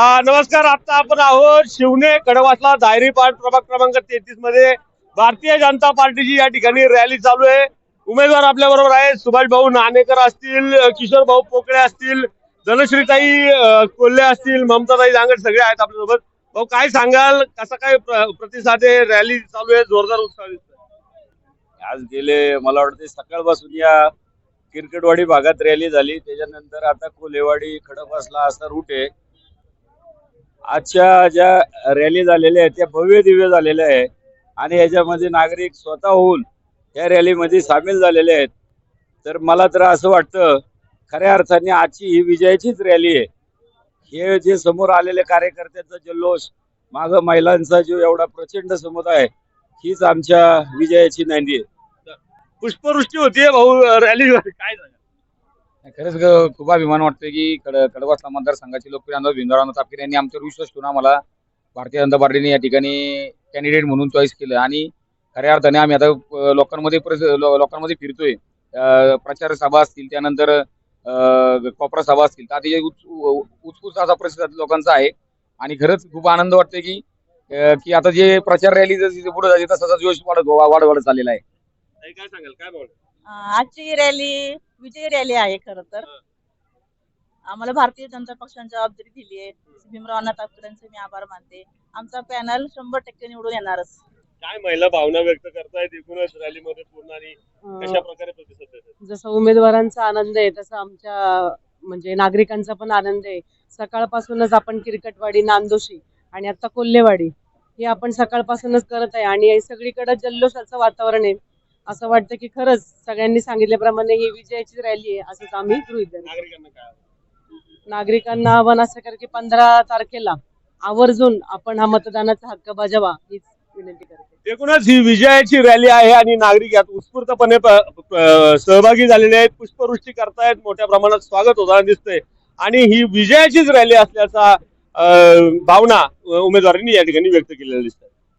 नमस्कार आता आपण आहोत शिवने कडवासला दायरी पार्ट प्रभाग क्रमांक तेहतीसमध्ये. भारतीय जनता पार्टीची या ठिकाणी रॅली चालू आहे. उमेदवार आपल्या बरोबर आहेत. सुभाष भाऊ नाणेकर असतील किशोर भाऊ पोकळे असतील धनश्रीताई कोल्हे असतील ममताताई जांगड सगळे आहेत आपल्यासोबत. भाऊ काय सांगाल? कसा काय प्रतिसाद आहे? रॅली चालू आहे. जोरदार उत्साह आज गेले मला वाटते सकाळपासून या किरकटवाडी भागात रॅली झाली. त्याच्यानंतर आता कोलेवाडी खडकवासला असा रूट आहे. आजच्या ज्या रॅली झालेल्या आहेत त्या भव्य दिव्य झालेल्या आहे आणि याच्यामध्ये नागरिक स्वतः होऊन या रॅलीमध्ये सामील झालेले आहेत. तर मला तर असं वाटतं खऱ्या अर्थाने आजची ही विजयाचीच रॅली आहे. हे जे समोर आलेले कार्यकर्त्यांचा जल्लोष माग महिलांचा जो एवढा प्रचंड समुदाय हीच आमच्या विजयाची नांदी आहे. पुष्पवृष्टी होतीये भाऊ रॅली काय झालं? खरंच ग- खूप अभिमान वाटतोय की कड कडवासला मतदारसंघाचे लोकप्रिय आमदार भिंदराव तापकीर यांनी आमच्यावर विश्वास ठेवून आम्हाला भारतीय जनता पार्टीने या ठिकाणी कॅन्डिडेट म्हणून चॉईस केलं. आणि खऱ्या अर्थाने आम्ही आता अ, लोकांमध्ये प्रस- लो- लोकांमध्ये फिरतोय. अ, प्रचार सभा असतील त्यानंतर अ, कोपरा सभा असतील तर अतिशय उच- उ- उत्स्फूर्त असा प्रतिसाद लोकांचा आहे. आणि खरंच खूप आनंद वाटतोय की अ, की आता जे प्रचार रॅली जशी पुढे जाते तसा जोश वाढत वाढ वाढत चाललेला आहे. काय सांगाल? काय भाऊ आजची रॅली विजयी रॅली आहे खर तर. आम्हाला भारतीय जनता पक्षाने जबाबदारी दिली आहे. भीमराव तापकरांचे मी आभार मानते. आमचा पॅनल शंभर टक्के निवडून येणारच. काय महिला भावना व्यक्त करतायत एकूणच रॅलीमध्ये पूर्ण आणि कशा प्रकारे प्रतिसाद देतात? जसं उमेदवारांचा आनंद आहे तसं आमच्या म्हणजे नागरिकांचा पण आनंद आहे. सकाळपासूनच आपण किरकटवाडी नांदोशी आणि आता कोल्हेवाडी हे आपण सकाळपासूनच करत आहे. आणि सगळीकडे जल्लोषाचं वातावरण आहे. असं वाटतं की खरंच सगळ्यांनी सांगितल्याप्रमाणे ही विजयाची रॅली आहे असंच आम्ही गृहीत. नागरिकांना आव्हान असं कर की पंधरा तारखेला आवर्जून आपण हा मतदानाचा हक्क बजावा हीच विनंती करते. एकूणच ही विजयाची रॅली आहे आणि नागरिक यात उत्स्फूर्तपणे सहभागी झालेले आहेत पुष्पवृष्टी करतायत मोठ्या प्रमाणात स्वागत होताना दिसतंय. आणि ही विजयाचीच रॅली असल्याचा भावना उमेदवारांनी या ठिकाणी व्यक्त केलेल्या दिसतात